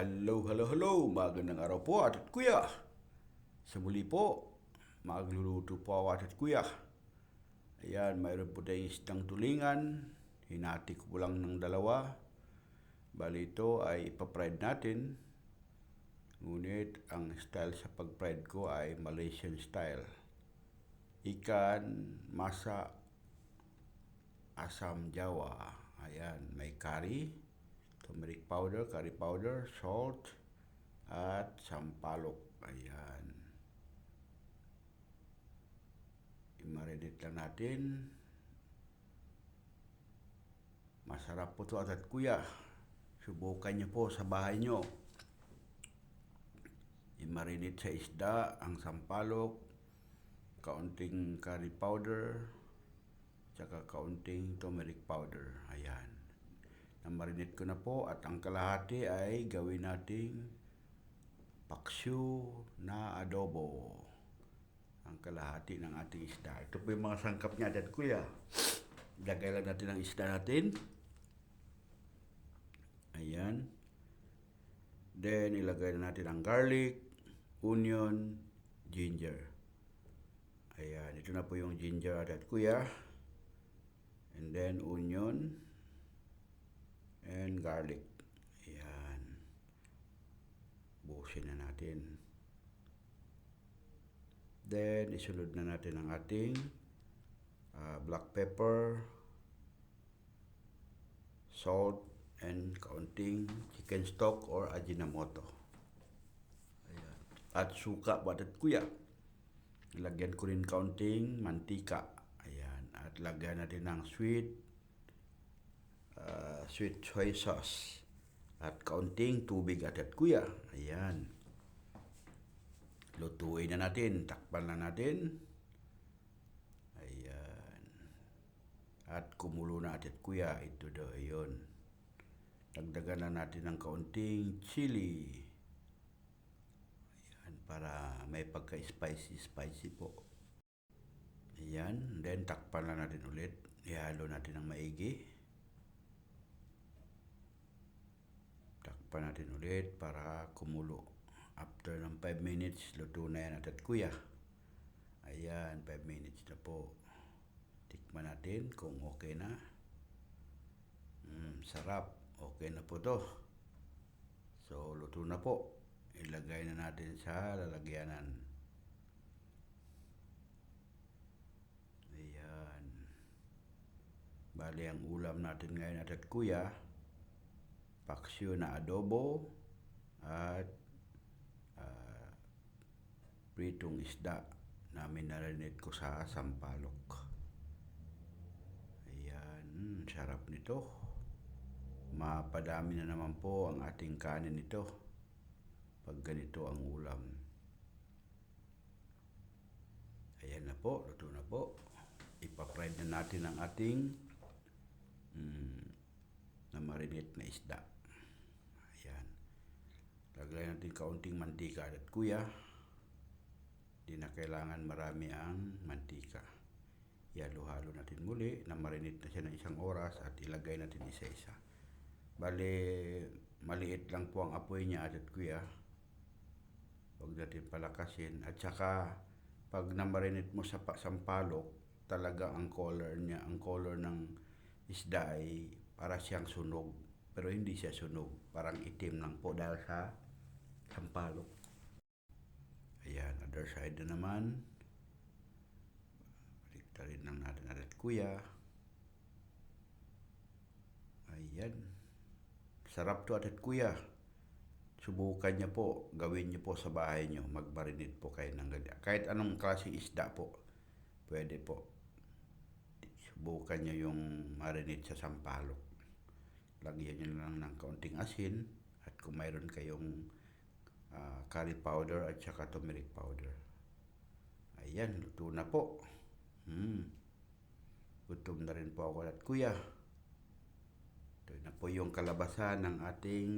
Hello, hello, hello. Magandang araw po at kuya. Sa muli po, magluluto po ako at kuya. Ayan, mayroon po tayong isdang tulingan. Hinati ko po lang ng dalawa. Bali ito ay ipapride natin. Ngunit ang style sa pag-pride ko ay Malaysian style. Ikan, masa, asam jawa. Ayan, may curry, turmeric powder, curry powder, salt, at sampalok. Ayan. I-marinate lang natin. Masarap po ito at kuya. Subukan niyo po sa bahay niyo. I-marinate sa isda, ang sampalok, kaunting curry powder, tsaka kaunting turmeric powder. Ayan. Na-marinate ko na po at ang kalahati ay gawin nating paksiw na adobo. Ang kalahati ng ating isda. Ito po yung mga sangkap niya dad kuya. Lagay lang natin ang isda natin. Ayan. Then, ilagay na natin ang garlic, onion, ginger. Ayan, ito na po yung ginger at kuya. And then, onion garlic. Ayan. Buhusin na natin. Then, isunod na natin ang ating ah, black pepper, salt, and kaunting chicken stock or ajinomoto. Ayan. At suka batat kuya. Lagyan ko rin kaunting mantika. Ayan. At lagyan natin ng sweet sweet soy sauce. At kaunting tubig at at kuya. Ayan. Lutuin na natin. Takpan na natin. Ayan. At kumulo na at at kuya. Ito daw yun. Dagdagan na natin ng kaunting chili. Ayan, para may pagka-spicy, spicy po. Ayan, then takpan na natin ulit. Ihalo natin ng maigi. Takpan natin ulit para kumulo. After ng 5 minutes, luto na yan at kuya. Ayan, 5 minutes na po. Tikman natin kung okay na. Mm, sarap. Okay na po to. So, luto na po. Ilagay na natin sa lalagyanan. Ayan. Bali, ang ulam natin ngayon at kuya, paksyo na adobo at ah, pritong isda na minarinate ko sa sampalok. Ayan, mm, sarap nito mapadami na naman po ang ating kanin nito pag ganito ang ulam. Ayan na po, luto na po. Ipapride na natin ang ating mm, na marinate na isda. Lagay natin kaunting mantika at kuya. Di na kailangan marami ang mantika. Ihalo-halo natin muli na marinate na siya ng isang oras at ilagay natin isa-isa. Bale, maliit lang po ang apoy niya at kuya. Huwag natin palakasin. At saka, pag namarinate mo sa pa- sampalok, talaga ang color niya, ang color ng isda ay para siyang sunog. Pero hindi siya sunog. Parang itim lang po dahil sa sampalok. Ayan, other side na naman. Baliktarin lang natin at kuya. Ayan. Sarap to at kuya. Subukan niyo po, gawin niyo po sa bahay niyo, magmarinate po kayo ng ganyan. Kahit anong klaseng isda po, pwede po. Subukan niyo yung marinate sa sampalok. Lagyan niyo lang ng kaunting asin at kung mayroon kayong ah, curry powder at saka turmeric powder. Ayan, luto na po. Hmm. Gutom na rin po ako at kuya. Ito na po yung kalabasan ng ating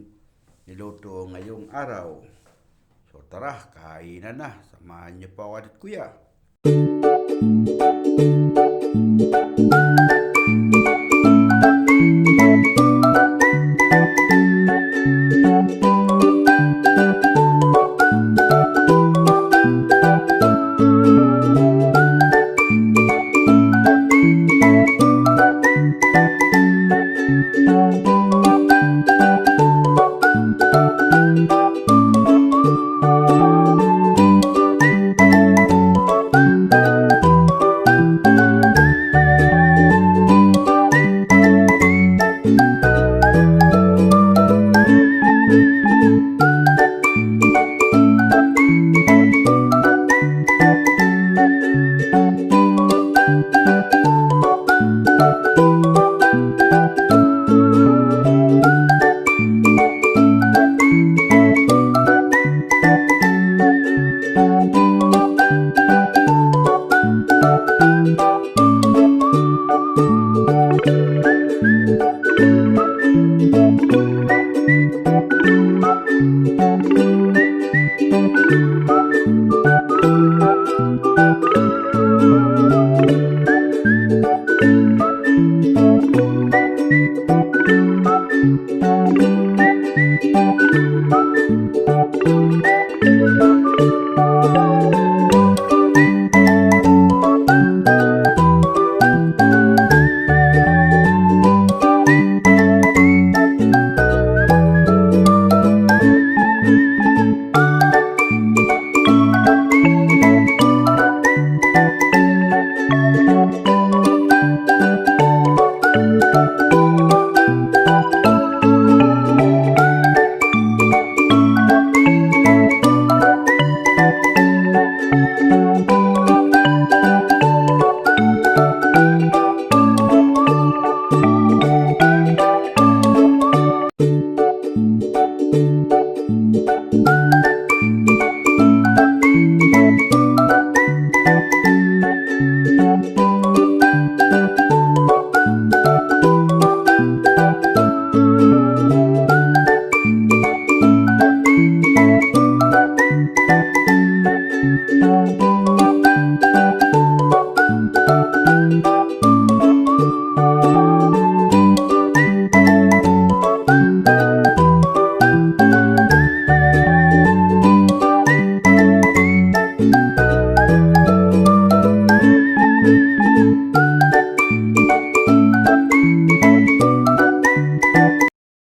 niluto ngayong araw. So tara, kainan na. Samahan niyo po ako at kuya.